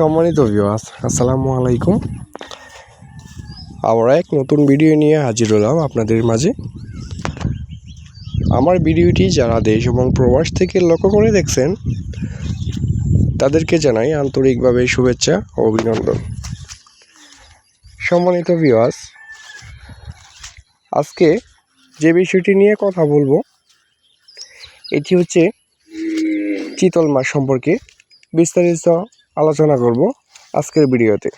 সম্মানিত ভিউয়ার্স আসসালামু আলাইকুম। আবার এক নতুন ভিডিও নিয়ে হাজির হলাম আপনাদের মাঝে। আমার ভিডিওটি যারা দেশ এবং প্রবাস থেকে লক্ষ্য করে দেখছেন, তাদেরকে জানাই আন্তরিকভাবে শুভেচ্ছা ও অভিনন্দন। সম্মানিত ভিউয়ার্স আজকে যে বিষয়টি নিয়ে কথা বলব, এটি হচ্ছে চিতল মাছ সম্পর্কে বিস্তারিত আলোচনা করব আজকের ভিডিওতে।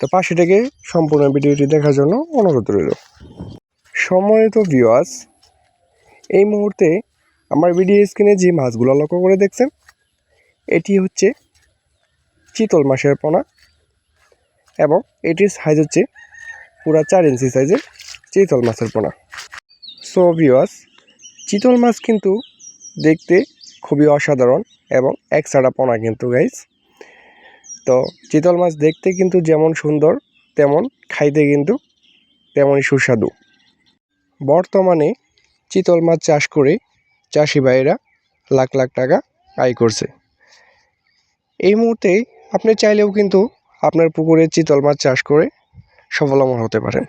তো পাশে থেকে সম্পূর্ণ ভিডিওটি দেখার জন্য অনুরোধ রইল। সম্মানিত ভিউয়ার্স এই মুহূর্তে আমার ভিডিও স্ক্রিনে যে মাছগুলো লক্ষ্য করে দেখছেন, এটি হচ্ছে চিতল মাছের পোনা এবং এটির সাইজ হচ্ছে পুরা চার ইঞ্চি সাইজের চিতল মাছের পোনা। সো ভিউয়ার্স চিতল মাছ কিন্তু দেখতে খুবই অসাধারণ এবং এক ছাড়া পোনা কিন্তু গাইজ তো চিতল মাছ দেখতে কিন্তু যেমন সুন্দর, তেমন খাইতে কিন্তু তেমনই সুস্বাদু। বর্তমানে চিতল মাছ চাষ করে চাষি ভাইয়েরা লাখ লাখ টাকা আয় করছে। এই মুহূর্তে আপনি চাইলেও কিন্তু আপনার পুকুরে চিতল মাছ চাষ করে সফলমন হতে পারেন।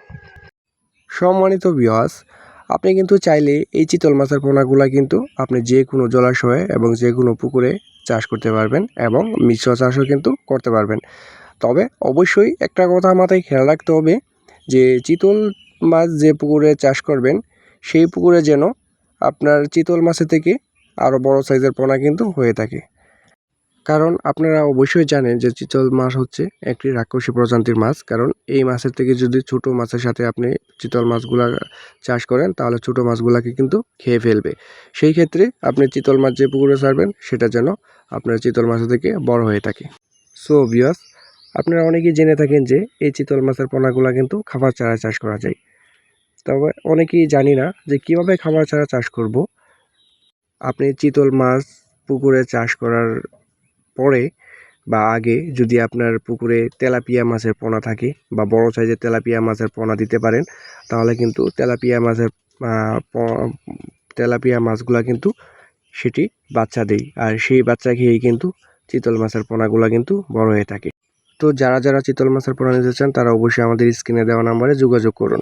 সম্মানিত বিয়াস আপনি কিন্তু চাইলে এই চিতল মাছের পোনাগুলা কিন্তু আপনি যে কোনো জলাশয়ে এবং যে কোনো পুকুরে চাষ করতে পারবেন এবং মিশ্র চাষও কিন্তু করতে পারবেন। তবে অবশ্যই একটা কথা মাথায় খেয়াল রাখতে হবে যে চিতল মাছ যে পুকুরে চাষ করবেন, সেই পুকুরে যেন আপনার চিতল মাছের থেকে আরও বড় সাইজের পোনা কিন্তু হয়ে থাকে। কারণ আপনারা অবশ্যই জানেন যে চিতল মাছ হচ্ছে একটি রাক্ষসী প্রজাতির মাছ। কারণ এই মাছের থেকে যদি ছোট মাছের সাথে আপনি চিতল মাছগুলা চাষ করেন, তাহলে ছোট মাছগুলাকে কিন্তু খেয়ে ফেলবে। সেই ক্ষেত্রে আপনি চিতল মাছ যে পুকুরে ছাড়বেন, সেটা যেন আপনার চিতল মাছের থেকে বড় হয়ে থাকে। সো বিয়াস আপনারা অনেকেই জেনে থাকেন যে এই চিতল মাছের পোনাগুলা কিন্তু খাবার চারা চাষ করা যায়। তবে অনেকেই জানি না যে কীভাবে খাবার চারা চাষ করব। আপনি চিতল মাছ পুকুরে চাষ করার পরে বা আগে যদি আপনার পুকুরে তেলাপিয়া মাছের পোনা থাকে বা বড় সাইজের তেলাপিয়া মাছের পোনা দিতে পারেন, তাহলে কিন্তু তেলাপিয়া মাছের তেলাপিয়া মাছগুলা কিন্তু সেটি বাচ্চা দেয়। আর সেই বাচ্চা খেয়েই কিন্তু চিতল মাছের পোনাগুলা কিন্তু বড় হয়ে থাকে। তো যারা যারা চিতল মাছের পোনা নিতে চান, তারা অবশ্যই আমাদের স্ক্রিনে দেওয়া নাম্বারে যোগাযোগ করুন।